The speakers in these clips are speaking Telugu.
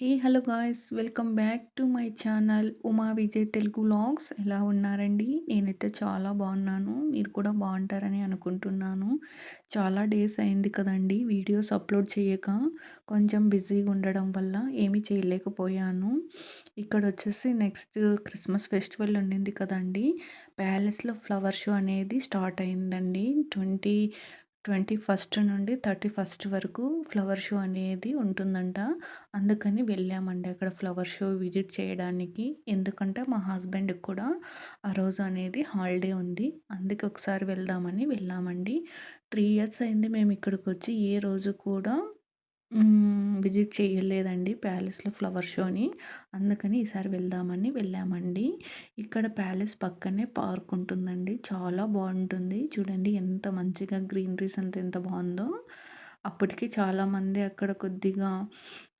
Hey hello guys welcome back to my channel Uma Vijay Telugu vlogs ఎలా ఉన్నారండి? నేనైతే చాలా బాగున్నాను. మీరు కూడా బాగుంటారని అనుకుంటున్నాను. చాలా డేస్ అయింది కదండి. వీడియోస్ అప్లోడ్ చేయక కొంచెం బిజీగా ఉండడం వల్ల ఏమీ చేయలేకపోయాను. ఇక్కడ వచ్చేసి నెక్స్ట్ క్రిస్మస్ ఫెస్టివల్ ఉండింది కదండి. ప్యాలెస్లో ఫ్లవర్ షో అనేది స్టార్ట్ అయిందండి. ట్వంటీ ట్వంటీ ఫస్ట్ నుండి థర్టీ ఫస్ట్ వరకు ఫ్లవర్ షో అనేది ఉంటుందంట. అందుకని వెళ్ళామండి అక్కడ ఫ్లవర్ షో విజిట్ చేయడానికి. ఎందుకంటే మా హస్బెండ్కి కూడా ఆ రోజు అనేది హాలిడే ఉంది. అందుకే ఒకసారి వెళ్దామని వెళ్ళామండి. త్రీ ఇయర్స్ అయింది మేము ఇక్కడికి వచ్చి. ఏ రోజు కూడా విజిట్ చేయలేదండి ప్యాలెస్లో ఫ్లవర్ షోని. అందుకని ఈసారి వెళ్దామని వెళ్ళామండి. ఇక్కడ ప్యాలెస్ పక్కనే పార్క్ ఉంటుందండి. చాలా బాగుంటుంది. చూడండి ఎంత మంచిగా గ్రీనరీస్ అంత ఎంత బాగుందో. అప్పటికి చాలామంది అక్కడ కొద్దిగా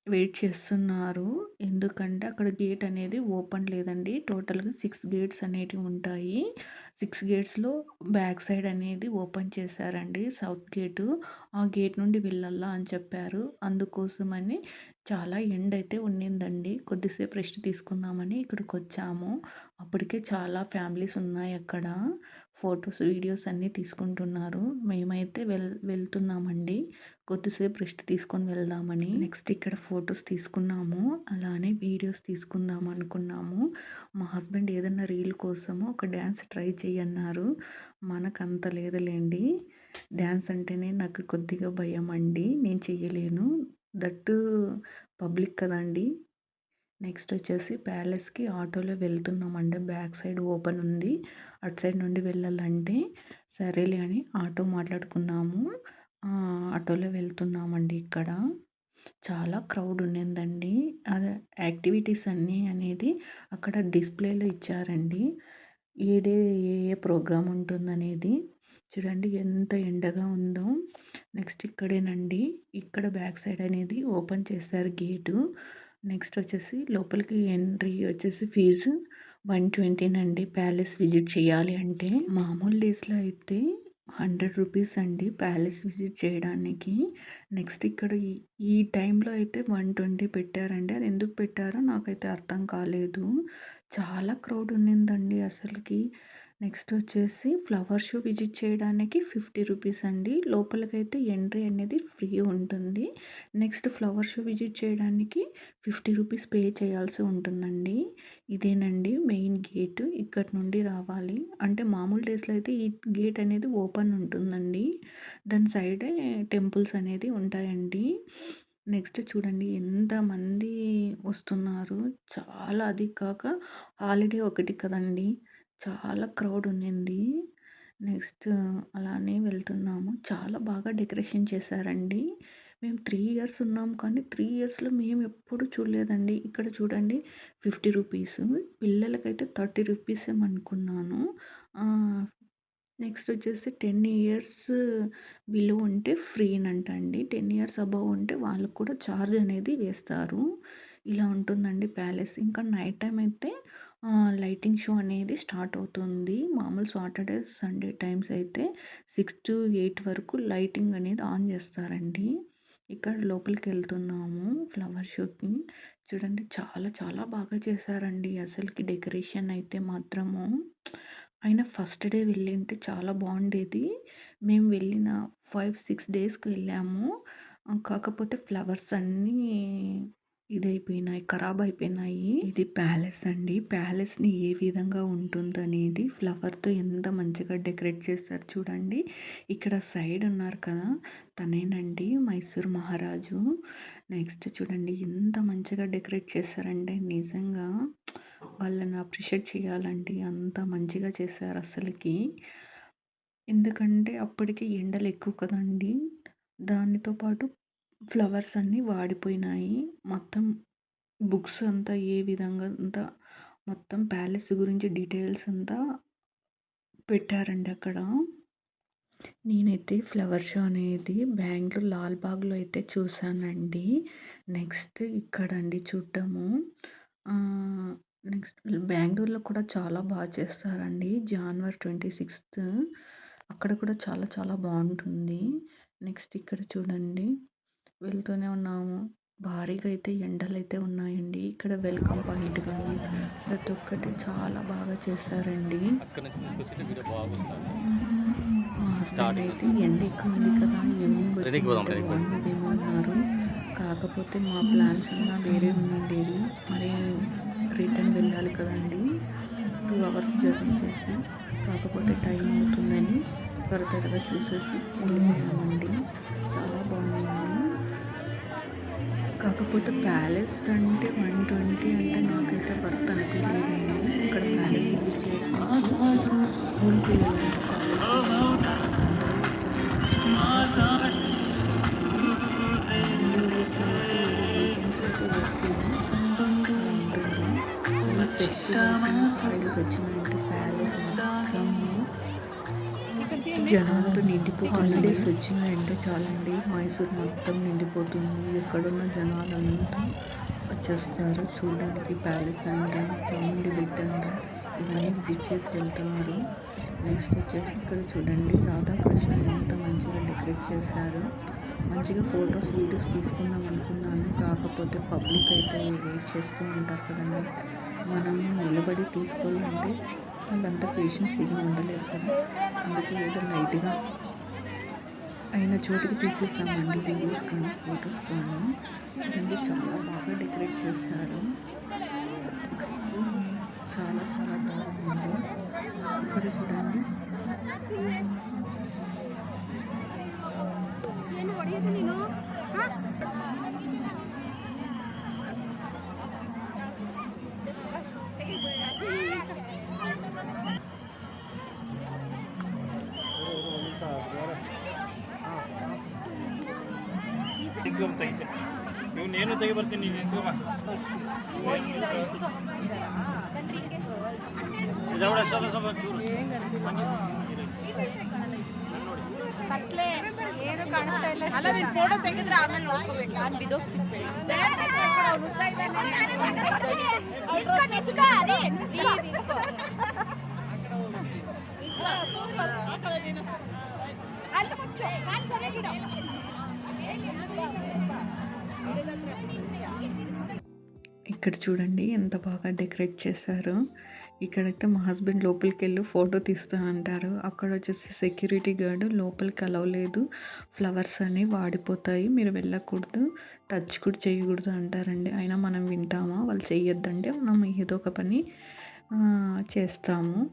వెయిట్ చేస్తున్నారు. ఎందుకంటే అక్కడ గేట్ అనేది ఓపెన్ లేదండి. టోటల్గా సిక్స్ గేట్స్ అనేటివి ఉంటాయి. సిక్స్ గేట్స్లో బ్యాక్ సైడ్ అనేది ఓపెన్ చేశారండి సౌత్ గేటు. ఆ గేట్ నుండి వెళ్ళాలా అని చెప్పారు. అందుకోసమని చాలా ఎండ్ అయితే ఉండిందండి కొద్దిసేపు రెస్ట్ తీసుకుందామని ఇక్కడికి వచ్చాము అప్పటికే చాలా ఫ్యామిలీస్ ఉన్నాయి అక్కడ. ఫొటోస్ వీడియోస్ అన్నీ తీసుకుంటున్నారు. మేమైతే వెల్ వెళ్తున్నామండి. కొద్దిసేపు రెస్ట్ తీసుకొని వెళ్దామని. నెక్స్ట్ ఇక్కడ ఫొటోస్ తీసుకున్నాము. అలానే వీడియోస్ తీసుకుందాం అనుకున్నాము. మా హస్బెండ్ ఏదన్నా రీల్ కోసము ఒక డ్యాన్స్ ట్రై చేయన్నారు. మనకు అంత లేదులేండి. డ్యాన్స్ అంటేనే నాకు కొద్దిగా భయం అండి నేను చెయ్యలేను. దట్టు పబ్లిక్ కదండి. నెక్స్ట్ వచ్చేసి ప్యాలెస్కి ఆటోలో వెళ్తున్నామండి. బ్యాక్ సైడ్ ఓపెన్ ఉంది. అటు సైడ్ నుండి వెళ్ళాలంటే సరేలే అని ఆటో మాట్లాడుకున్నాము. ఆటోలో వెళ్తున్నామండి ఇక్కడ. చాలా క్రౌడ్ ఉండిందండి. అదే యాక్టివిటీస్ అన్నీ అనేది అక్కడ డిస్ప్లేలో ఇచ్చారండి. ఏ డే ఏ ఏ ప్రోగ్రామ్ ఉంటుందనేది చూడండి ఎంత ఎండగా ఉందో. నెక్స్ట్ ఇక్కడేనండి. ఇక్కడ బ్యాక్ సైడ్ అనేది ఓపెన్ చేశారు గేటు. నెక్స్ట్ వచ్చేసి లోపలికి ఎంట్రీ వచ్చేసి ఫీజు వన్ ట్వంటీనండి. ప్యాలెస్ విజిట్ చేయాలి అంటే. మామూలు డేస్లో అయితే హండ్రెడ్ రూపీస్ అండి ప్యాలెస్ విజిట్ చేయడానికి. నెక్స్ట్ ఇక్కడ ఈ టైంలో అయితే వన్ ట్వంటీ పెట్టారండి. అది ఎందుకు పెట్టారో నాకైతే అర్థం కాలేదు. చాలా క్రౌడ్ ఉన్నిందండి అసలుకి. నెక్స్ట్ వచ్చేసి ఫ్లవర్ షో విజిట్ చేయడానికి ఫిఫ్టీ రూపీస్ అండి. లోపలికైతే ఎంట్రీ అనేది ఫ్రీ ఉంటుంది. నెక్స్ట్ ఫ్లవర్ షో విజిట్ చేయడానికి ఫిఫ్టీ రూపీస్ పే చేయాల్సి ఉంటుందండి. ఇదేనండి మెయిన్ గేట్ ఇక్కడ నుండి రావాలి. అంటే మామూలు డేస్లో అయితే ఈ గేట్ అనేది ఓపెన్ ఉంటుందండి. దాని సైడే టెంపుల్స్ అనేది ఉంటాయండి. నెక్స్ట్ చూడండి ఎంతమంది వస్తున్నారు. చాలా అది కాక హాలిడే ఒకటి కదండి. చాలా క్రౌడ్ ఉండింది. నెక్స్ట్ అలానే వెళ్తున్నాము. చాలా బాగా డెకరేషన్ చేశారండి. మేము త్రీ ఇయర్స్ ఉన్నాం కానీ త్రీ ఇయర్స్లో మేము ఎప్పుడు చూడలేదండి. ఇక్కడ చూడండి ఫిఫ్టీ రూపీస్ పిల్లలకైతే థర్టీ రూపీస్ ఏమనుకున్నాను నెక్స్ట్ వచ్చేసి టెన్ ఇయర్స్ బిలో ఉంటే ఫ్రీనంట అండి టెన్ ఇయర్స్ అబవ్ ఉంటే వాళ్ళకు కూడా ఛార్జ్ అనేది వేస్తారు. ఇలా ఉంటుందండి ప్యాలెస్. ఇంకా నైట్ టైం అయితే లైటింగ్ షో అనేది స్టార్ట్ అవుతుంది. మామూలు సాటర్డే సండే టైమ్స్ అయితే సిక్స్ టు ఎయిట్ వరకు లైటింగ్ అనేది ఆన్ చేస్తారండి. ఇక్కడ లోపలికి వెళ్తున్నాము ఫ్లవర్ షోకి. చూడండి చాలా చాలా బాగా చేశారండి. అసలుకి డెకరేషన్ అయితే మాత్రము. అయినా ఫస్ట్ డే వెళ్ళింటే చాలా బాగుండేది. మేము వెళ్ళిన ఫైవ్ సిక్స్ డేస్కి వెళ్ళాము. కాకపోతే ఫ్లవర్స్ అన్నీ ఇదైపోయినాయి ఖరాబ్ అయిపోయినాయి. ఇది ప్యాలెస్ అండి. ప్యాలెస్ని ఏ విధంగా ఉంటుందనేది ఫ్లవర్తో ఎంత మంచిగా డెకరేట్ చేస్తారు చూడండి. ఇక్కడ సైడ్ ఉన్నారు కదా తనేనండి మైసూర్ మహారాజు. నెక్స్ట్ చూడండి ఎంత మంచిగా డెకరేట్ చేశారంటే నిజంగా వాళ్ళని అప్రిషియేట్ చేయాలండి అంత మంచిగా చేశారు అసలుకి. ఎందుకంటే అప్పటికి ఎండలు ఎక్కువ కదండి. దానితో పాటు ఫ్లవర్స్ అన్నీ వాడిపోయినాయి. మొత్తం బుక్స్ అంతా ఏ విధంగా అంతా మొత్తం ప్యాలెస్ గురించి డీటెయిల్స్ అంతా పెట్టారండి అక్కడ. నేనైతే ఫ్లవర్ షో అనేది బెంగళూరు లాల్బాగ్లో అయితే చూశానండి. నెక్స్ట్ ఇక్కడ అండి చూడటము నెక్స్ట్ బెంగళూరులో కూడా చాలా బాగా చేస్తారండి. జనవరి ట్వంటీ సిక్స్త్. అక్కడ కూడా చాలా చాలా బాగుంటుంది. నెక్స్ట్ ఇక్కడ చూడండి. వెళ్తూనే ఉన్నాము భారీగా అయితే ఎండలైతే ఉన్నాయండి. ఇక్కడ వెల్కమ్ పాయింట్ గాని, ప్రతి ఒక్కటి చాలా బాగా చేశారండి. అయితే ఎండ ఎక్కువ ఉంది కదా ఈవినింగ్. బాగుండేమో అన్నారు. కాకపోతే మా ప్లాన్స్ అన్నా వేరే ఉండిండేవి. మరి రిటర్న్ వెళ్ళాలి కదండి. టూ అవర్స్ జర్నీ చేసి కాకపోతే టైం అవుతుందని త్వర త్వరగా చూసేసి వెళ్ళిపోయామండి. చాలా బాగుంది. కాకపోతే ప్యాలెస్ అంటే వన్ ట్వంటీ అంటే నాకైతే వర్త్ అనిపించలేదండి. ఇక్కడ ప్యాలెస్ విజిట్ చేయడానికి పిల్లలంట కాలేజ్ జనాలతో నిండిపోయి హాలిడేస్ వచ్చినాయంటే చాలండి. మైసూర్ మొత్తం నిండిపోతుంది. ఎక్కడున్న జనాలంతా వచ్చేస్తారు. చూడడానికి ప్యాలెస్ అంట చాముండి బిడ్డ అంట ఇవన్నీ విజిట్ చేసి వెళ్తున్నారు. నెక్స్ట్ వచ్చేసి ఇక్కడ చూడండి రాధాకృష్ణ ఎంత మంచిగా డెకరేట్ చేశారు. మంచిగా ఫొటోస్ వీడియోస్ తీసుకుందాం అనుకున్నాను. కాకపోతే పబ్లిక్ అయితే వెయిట్ చేస్తూ ఉంటారు కదండి. మనం నిలబడి తీసుకోవాలంటే వాళ్ళంతా పేషెన్సీగా ఉండలేరు కదా. అందుకే ఏదో లైట్గా అయిన చోటుకి తీసేసామండి వీడియోస్ కానీ ఫొటోస్ కానీ. చూడండి చాలా బాగా డెకరేట్ చేశారు. నెక్స్ట్ చాలా చాలా బాగుంది ఇక్కడ చూడండి. నేను? ಹೊಡೆಯೋದು ನೀನು ಹಾ? ನಿಂತ್ಕೊಂಡ್ ತೆಗಿತೆ ನೀವು ನೇನು ತೆಗಿ ಬರ್ತೀನಿ ನೀನು ನಿಂತ್ಕೊಮ್ಮ ಜವಳ ಸ್ವಲ್ಪ ಸ್ವಲ್ಪ ಚೂರು ಏನು ಕಾಣಿಸ್ತಾ ಇಲ್ಲ ಅಲ್ಲ ನೀನ್ ಫೋಟೋ ತೆಗೆದ್ರೆ ಆಮೇಲೆ ನೋಡ್ಕೋಬೇಕು ನಾನು ಬಿದೋಗ್ತೀನಿ ಅಲ್ಲಿ ಮುಚ್ಚು ಕಾಲ್ ಸರಿಯಾಗಿಡು. ఇక్కడ చూడండి ఎంత బాగా డెకరేట్ చేశారో. ఇక్కడైతే మా హస్బెండ్ లోపలికి వెళ్ళి ఫోటో తీస్తానంటారు. అక్కడ వచ్చేసి సెక్యూరిటీ గార్డ్ లోపలికి అలవలేదు ఫ్లవర్స్ అని వాడిపోతాయి. మీరు వెళ్ళకూడదు. టచ్ కూడా చేయకూడదు అంటారండి. అయినా మనం వింటామా? వాళ్ళు చేయొద్దంటే మనం ఏదో ఒక పని చేస్తాము.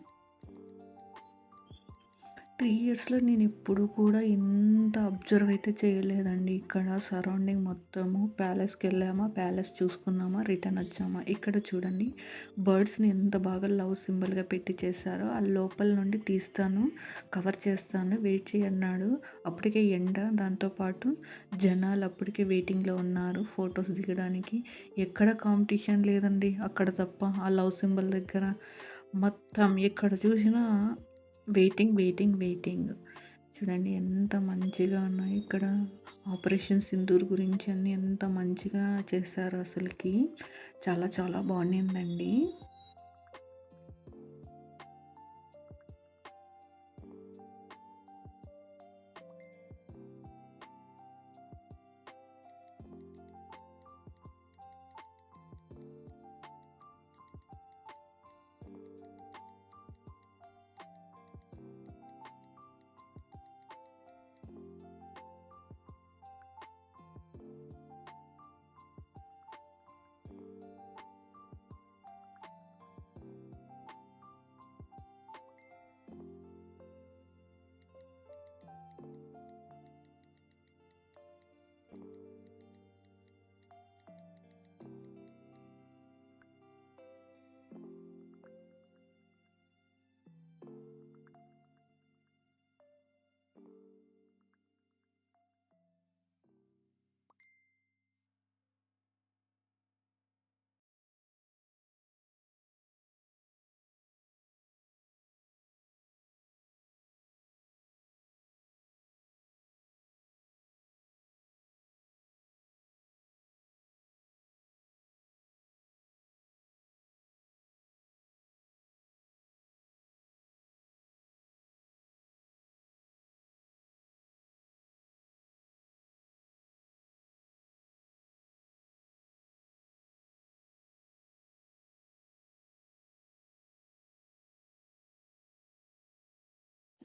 త్రీ ఇయర్స్లో నేను ఎప్పుడు కూడా ఇంత అబ్జర్వ్ అయితే చేయలేదండి. ఇక్కడ సరౌండింగ్ మొత్తము ప్యాలెస్కి వెళ్ళామా ప్యాలెస్ చూసుకున్నామా రిటర్న్ వచ్చామా. ఇక్కడ చూడండి బర్డ్స్ని ఎంత బాగా లవ్ సింబల్గా పెట్టి చేశారో ఆ లోపల నుండి తీస్తాను కవర్ చేస్తాను వెయిట్ చేయన్నాడు అప్పటికే ఎండ దాంతోపాటు జనాలు అప్పటికే వెయిటింగ్లో ఉన్నారు ఫొటోస్ దిగడానికి. ఎక్కడ కాంపిటీషన్ లేదండి అక్కడ తప్ప ఆ లవ్ సింబల్ దగ్గర. మొత్తం ఎక్కడ చూసినా వెయిటింగ్ వెయిటింగ్ వెయిటింగ్. చూడండి ఎంత మంచిగా ఉన్నాయి. ఇక్కడ ఆపరేషన్ సింధూర్ గురించి అన్ని ఎంత మంచిగా చేశారు అసలుకి. చాలా చాలా బాగుండిందండి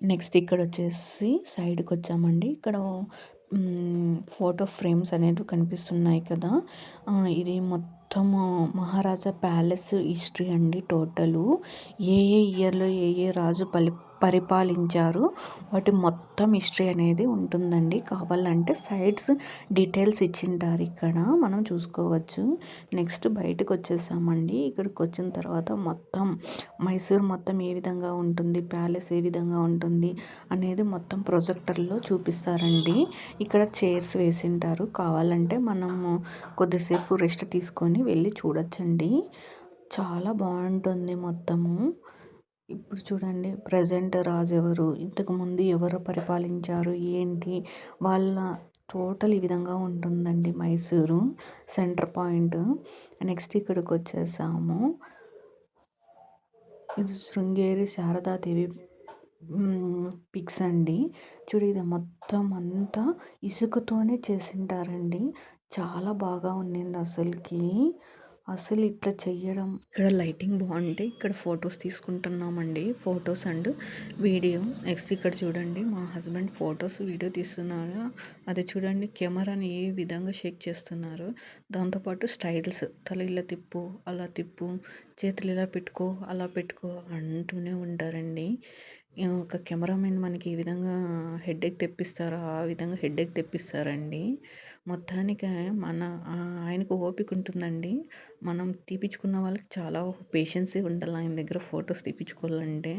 నెక్స్ట్ ఇక్కడ వచ్చేసి సైడ్కి వచ్చామండి ఇక్కడ ఫోటో ఫ్రేమ్స్ అనేవి కనిపిస్తున్నాయి కదా. ఇది మొత్తము మహారాజా ప్యాలెస్ హిస్టరీ అండి టోటలు. ఏ ఏ ఇయర్లో ఏ ఏ రాజు పలి పరిపాలించారు. వాటి మొత్తం హిస్టరీ అనేది ఉంటుందండి. కావాలంటే సైడ్స్ డీటెయిల్స్ ఇచ్చింటారు ఇక్కడ. మనం చూసుకోవచ్చు. నెక్స్ట్ బయటకు వచ్చేసామండి. ఇక్కడికి వచ్చిన తర్వాత మొత్తం మైసూర్ మొత్తం ఏ విధంగా ఉంటుంది? ప్యాలెస్ ఏ విధంగా ఉంటుంది? అనేది మొత్తం ప్రొజెక్టర్లో చూపిస్తారండి. ఇక్కడ చైర్స్ వేసింటారు. కావాలంటే మనము కొద్దిసేపు రెస్ట్ తీసుకొని వెళ్ళి చూడొచ్చండి. చాలా బాగుంటుంది మొత్తము. ఇప్పుడు చూడండి ప్రజెంట్ రాజు ఎవరు? ఇంతకుముందు ఎవరు పరిపాలించారు? ఏంటి? వాళ్ళ టోటల్ ఈ విధంగా ఉంటుందండి మైసూరు సెంటర్ పాయింట్. నెక్స్ట్ ఇక్కడికి వచ్చేసాము ఇది శృంగేరి శారదాదేవి పిక్స్ అండి. చూడు ఇది మొత్తం అంతా ఇసుకతోనే చేసింటారండి. చాలా బాగా ఉన్నింది అసలుకి. అసలు ఇట్లా చెయ్యడం. ఇక్కడ లైటింగ్ బాగుంటే ఇక్కడ photos తీసుకుంటున్నామండి. Photos and video. Next ఇక్కడ చూడండి మా హస్బెండ్ ఫొటోస్ వీడియో తీస్తున్నారు? అది చూడండి కెమెరాని ఏ విధంగా షేక్ చేస్తున్నారు? దాంతోపాటు స్టైల్స్ తల ఇలా తిప్పు అలా తిప్పు చేతులు ఇలా పెట్టుకో అలా పెట్టుకో అంటూనే ఉంటారండి. ఒక కెమెరామెన్ మనకి ఈ విధంగా హెడేక్ తెప్పిస్తారో ఆ విధంగా హెడేక్ తెప్పిస్తారండి. మొత్తానికి మన ఆయనకు ఓపిక ఉంటుందండి. మనం తీపిచ్చుకున్న వాళ్ళకి చాలా పేషెన్సీ ఉండాలి ఆయన దగ్గర ఫొటోస్ తీపిచ్చుకోవాలంటే.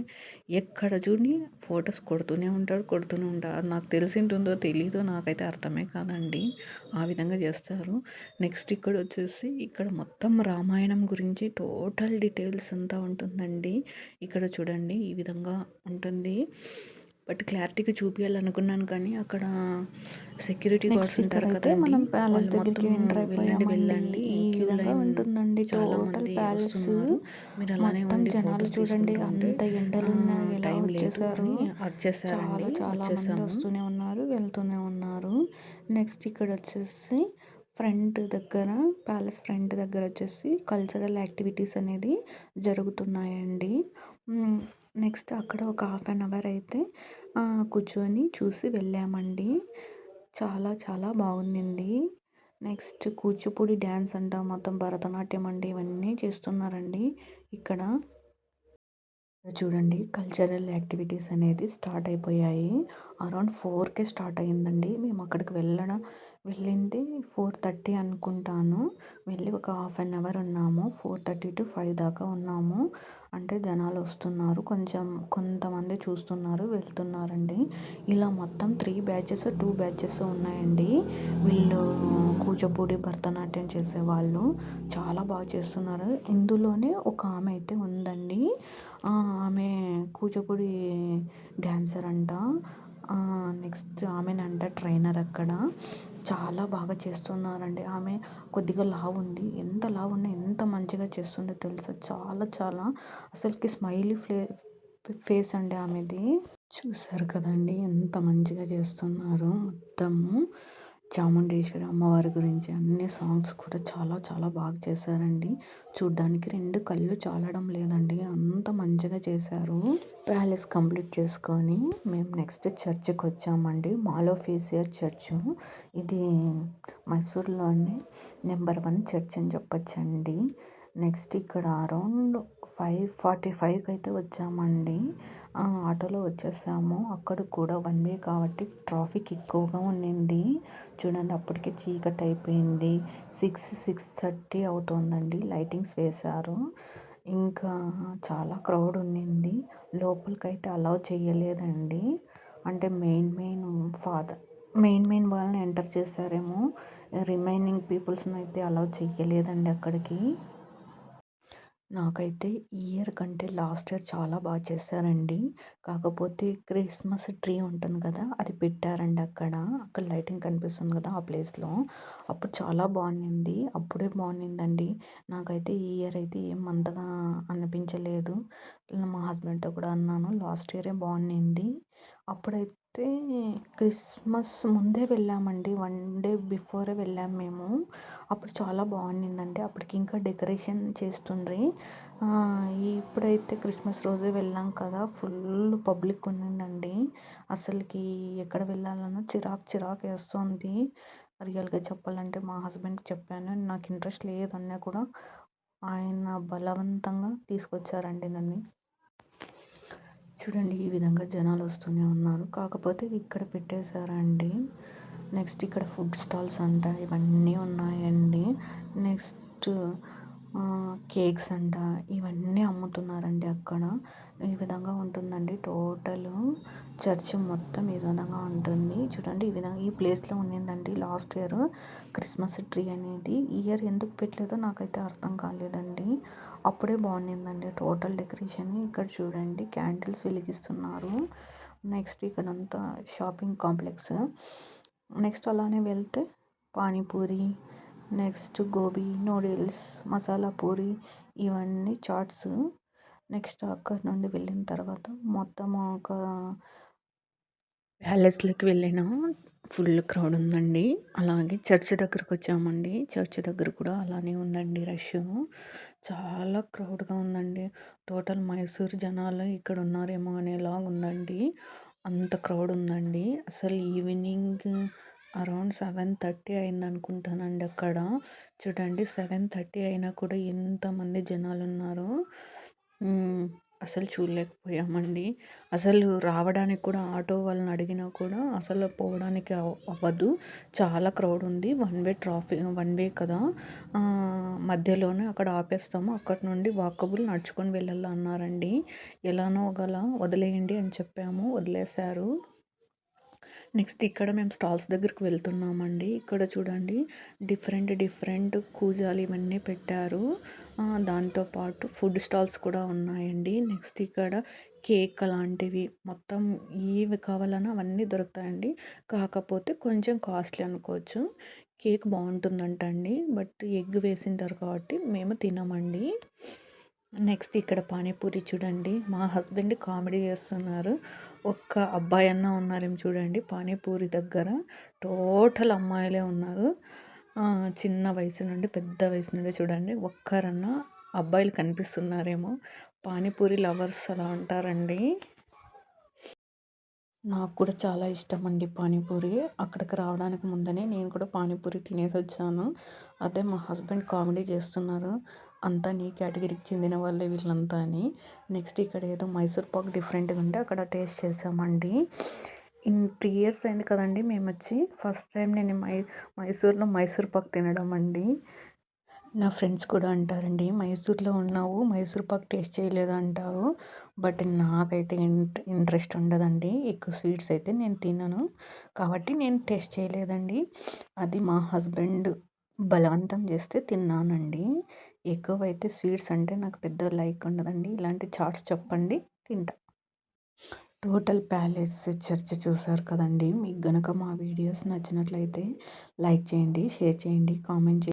ఎక్కడ చూడి ఫొటోస్ కొడుతూనే ఉంటాడు కొడుతూనే ఉంటాడు. నాకు తెలిసి ఉంటుందో తెలీదో నాకైతే అర్థమే కాదండి. ఆ విధంగా చేస్తారు. నెక్స్ట్ ఇక్కడ వచ్చేసి ఇక్కడ మొత్తం రామాయణం గురించి టోటల్ డీటెయిల్స్ అంతా ఉంటుందండి. ఇక్కడ చూడండి ఈ విధంగా ఉంటుంది. బట్ క్లారిటీగా చూపించాలనుకున్నాను కానీ అక్కడ సెక్యూరిటీ గార్డ్స్ ఉంటారు కదండి మనం ప్యాలెస్ దగ్గరికి ఎంటర్ అయిపోయామండి. వెళ్ళండి. ఈ విధంగా ఉంటుందండి చాలా టోటల్ ప్యాలెస్. మీరు అలానే ఉండి జనాలు చూడండి అంత ఎండలు ఉన్నాయి. ఎలా వచ్చేసారు? చాలా చాలా మంది వస్తూనే ఉన్నారు వెళ్తూనే ఉన్నారు. నెక్స్ట్ ఇక్కడ వచ్చేసి ఫ్రంట్ దగ్గర ప్యాలెస్ ఫ్రంట్ దగ్గర వచ్చేసి కల్చరల్ యాక్టివిటీస్ అనేది జరుగుతున్నాయండి. నెక్స్ట్ అక్కడ ఒక హాఫ్ అన్ అవర్ అయితే కూర్చొని చూసి వెళ్ళామండి. చాలా చాలా బాగుందండి. నెక్స్ట్ కూచిపూడి డ్యాన్స్ అంట మొత్తం భరతనాట్యం అండి ఇవన్నీ చేస్తున్నారండి ఇక్కడ. చూడండి కల్చరల్ యాక్టివిటీస్ అనేది స్టార్ట్ అయిపోయాయి. అరౌండ్ ఫోర్కే స్టార్ట్ అయ్యిందండి. మేము అక్కడికి వెళ్ళడం వెళ్ళింది ఫోర్ థర్టీ అనుకుంటాను. వెళ్ళి ఒక హాఫ్ అన్ అవర్ ఉన్నాము. ఫోర్ థర్టీ టు ఫైవ్ దాకా ఉన్నాము. అంటే జనాలు వస్తున్నారు. కొంచెం కొంతమంది చూస్తున్నారు వెళ్తున్నారండి. ఇలా మొత్తం త్రీ బ్యాచెస్ టూ బ్యాచెస్ ఉన్నాయండి. వీళ్ళు కూచిపూడి భరతనాట్యం చేసేవాళ్ళు. చాలా బాగా చేస్తున్నారు. ఇందులోనే ఒక ఆమె అయితే ఉందండి. ఆమె కూచిపూడి డ్యాన్సర్ అంట. నెక్స్ట్ ఆమెనంట ట్రైనర్ అక్కడ. చాలా బాగా చేస్తున్నారండి. ఆమె కొద్దిగా లావు ఉంది. ఎంత లావు ఉన్నా ఎంత మంచిగా చేస్తుందో తెలుసా? చాలా చాలా. అసలుకి స్మైలీ ఫ్లే ఫేస్ అండి ఆమెది. చూసారు కదండి ఎంత మంచిగా చేస్తున్నారు మొత్తము. చాముండేశ్వరి అమ్మవారి గురించి అన్ని సాంగ్స్ కూడా చాలా చాలా బాగా చేశారండి. చూడ్డానికి రెండు కళ్ళు చాలడం లేదండి. అంత మంచిగా చేశారు. ప్యాలెస్ కంప్లీట్ చేసుకొని మేము నెక్స్ట్ చర్చ్కి వచ్చామండి. మాలోఫేసియర్ చర్చ్. ఇది మైసూర్లోనే నెంబర్ వన్ చర్చ్ అని చెప్పొచ్చండి. నెక్స్ట్ ఇక్కడ అరౌండ్ ఫైవ్ ఫార్టీ ఫైవ్కి అయితే వచ్చామండి. ఆటోలో వచ్చేసాము. అక్కడ కూడా వన్ వే కాబట్టి ట్రాఫిక్ ఎక్కువగా ఉండింది. చూడండి అప్పటికే చీకటి అయిపోయింది. సిక్స్ సిక్స్ థర్టీ అవుతోందండి. లైటింగ్స్ వేశారు. ఇంకా చాలా క్రౌడ్ ఉండింది. లోపలికైతే అలౌ చేయలేదండి. అంటే main main father main main వాళ్ళని ఎంటర్ చేశారేమో. రిమైనింగ్ పీపుల్స్ని అయితే అలౌ చేయలేదండి అక్కడికి. నాకైతే ఈ ఇయర్ కంటే లాస్ట్ ఇయర్ చాలా బాగా చేశారండి. కాకపోతే క్రిస్మస్ ట్రీ ఉంటుంది కదా అది పెట్టారండి అక్కడ. అక్కడ లైటింగ్ కనిపిస్తుంది కదా ఆ ప్లేస్లో. అప్పుడు చాలా బాగుండింది. అప్పుడే బాగుండిందండి. నాకైతే ఈ ఇయర్ అయితే ఏం అంతగా అనిపించలేదు. మా హస్బెండ్తో కూడా అన్నాను లాస్ట్ ఇయరే బాగుండింది. అప్పుడైతే అయితే క్రిస్మస్ ముందే వెళ్ళామండి. వన్ డే బిఫోరే వెళ్ళాము మేము. అప్పుడు చాలా బాగుండిందండి. అప్పటికి ఇంకా డెకరేషన్ చేస్తుండ్రి. ఇప్పుడైతే క్రిస్మస్ రోజే వెళ్ళాం కదా. ఫుల్ పబ్లిక్ ఉన్నిందండి. అసలుకి ఎక్కడ వెళ్ళాలన్నా చిరాకు చిరాకు వేస్తుంది. రియల్గా చెప్పాలంటే మా హస్బెండ్కి చెప్పాను. నాకు ఇంట్రెస్ట్ లేదన్నా కూడా ఆయన బలవంతంగా తీసుకొచ్చారండి నన్ను. చూడండి ఈ విధంగా జనాలు వస్తూనే ఉన్నారు. కాకపోతే ఇక్కడ పెట్టేశారండి. నెక్స్ట్ ఇక్కడ ఫుడ్ స్టాల్స్ అంట ఇవన్నీ ఉన్నాయండి. నెక్స్ట్ కేక్స్ అంట ఇవన్నీ అమ్ముతున్నారండి అక్కడ. ఈ విధంగా ఉంటుందండి టోటల్. చర్చ్ మొత్తం ఈ విధంగా ఉంటుంది. చూడండి ఈ విధంగా ఈ ప్లేస్లో ఉండిందండి లాస్ట్ ఇయర్ క్రిస్మస్ ట్రీ అనేది. ఈ ఇయర్ ఎందుకు పెట్టలేదో నాకైతే అర్థం కాలేదండి. అప్పుడే బాగుండిందండి టోటల్ డెకరేషన్. ఇక్కడ చూడండి క్యాండిల్స్ వెలిగిస్తున్నారు. నెక్స్ట్ ఇక్కడంతా షాపింగ్ కాంప్లెక్స్. నెక్స్ట్ అలానే వెళ్తే పానీపూరి నెక్స్ట్ గోబీ నూడిల్స్ మసాలా పూరి ఇవన్నీ చాట్స్. నెక్స్ట్ అక్కడ నుండి వెళ్ళిన తర్వాత మొత్తం ఒక ప్యాలెస్లోకి వెళ్ళాను ఫుల్ క్రౌడ్ ఉందండి. అలాగే చర్చ్ దగ్గరకు వచ్చామండి. చర్చ్ దగ్గర కూడా అలానే ఉందండి రష్. చాలా క్రౌడ్గా ఉందండి. టోటల్ మైసూర్ జనాలు ఇక్కడ ఉన్నారేమో అనేలాగా ఉందండి. అంత క్రౌడ్ ఉందండి. అసలు ఈవినింగ్ అరౌండ్ సెవెన్ థర్టీ అయింది అనుకుంటానండి అక్కడ. చూడండి సెవెన్ థర్టీ అయినా కూడా ఎంతమంది జనాలు ఉన్నారు. అసలు చూడలేకపోయామండి. అసలు రావడానికి కూడా ఆటో వాళ్ళని అడిగినా కూడా అసలు పోవడానికి అవ్వదు. చాలా క్రౌడ్ ఉంది. One way traffic one way కదా. మధ్యలోనే అక్కడ ఆపేస్తాము. అక్కడి నుండి వాకబుల్ నడుచుకొని వెళ్ళాలి అన్నారండి ఎలానో ఒకలా వదిలేయండి అని చెప్పాము. వదిలేశారు. నెక్స్ట్ ఇక్కడ మేము స్టాల్స్ దగ్గరికి వెళ్తున్నామండి. ఇక్కడ చూడండి డిఫరెంట్ డిఫరెంట్ కూజాలు ఇవన్నీ పెట్టారు. దాంతోపాటు ఫుడ్ స్టాల్స్ కూడా ఉన్నాయండి. నెక్స్ట్ ఇక్కడ కేక్ అలాంటివి మొత్తం ఏవి కావాలన్నా అవన్నీ దొరుకుతాయండి. కాకపోతే కొంచెం కాస్ట్లీ అనుకోవచ్చు. కేక్ బాగుంటుందంటండి బట్ ఎగ్ వేసింటారు కాబట్టి మేము తినమండి. నెక్స్ట్ ఇక్కడ పానీపూరి చూడండి. మా హస్బెండ్ కామెడీ చేస్తున్నారు. ఒక్క అబ్బాయి అన్న ఉన్నారేమో చూడండి. పానీపూరి దగ్గర టోటల్ అమ్మాయిలే ఉన్నారు. చిన్న వయసు నుండి పెద్ద వయసు నుండి చూడండి. ఒక్కరన్నా అబ్బాయిలు కనిపిస్తున్నారేమో. పానీపూరి లవర్స్ అలా ఉంటారండి. నాకు కూడా చాలా ఇష్టం అండి పానీపూరి. అక్కడికి రావడానికి ముందనే నేను కూడా పానీపూరి తినేసి వచ్చాను. అదే మా హస్బెండ్ కామెడీ చేస్తున్నారు. అంతా నీ కేటగిరీకి చెందిన వాళ్ళే వీళ్ళంతా అని. నెక్స్ట్ ఇక్కడ ఏదో మైసూర్ పాక్ డిఫరెంట్గా ఉంటే అక్కడ టేస్ట్ చేసామండి. ఇన్ త్రీ ఇయర్స్ అయింది కదండి మేము వచ్చి ఫస్ట్ టైం నేను మై మైసూర్లో మైసూర్ పాక్ తినడం అండి. నా ఫ్రెండ్స్ కూడా అంటారండి మైసూర్లో ఉన్నావు మైసూర్ పాక్ టేస్ట్ చేయలేదు అంటావు బట్ నాకైతే ఇంట్రెస్ట్ ఉండదండి. ఎక్కువ స్వీట్స్ అయితే నేను తినను. కాబట్టి నేను టేస్ట్ చేయలేదండి. అది మా హస్బెండ్ బలవంతం చేస్తే తిన్నానండి. ఎక్కువైతే స్వీట్స్ అంటే నాకు పెద్ద లైక్ ఉండదండి. ఇలాంటి చాట్స్ చెప్పండి తింటా. టోటల్ ప్యాలెస్ చర్చ్ చూసారు కదండి. మీకు గనక మా వీడియోస్ నచ్చినట్లయితే లైక్ చేయండి షేర్ చేయండి కామెంట్ చేయండి.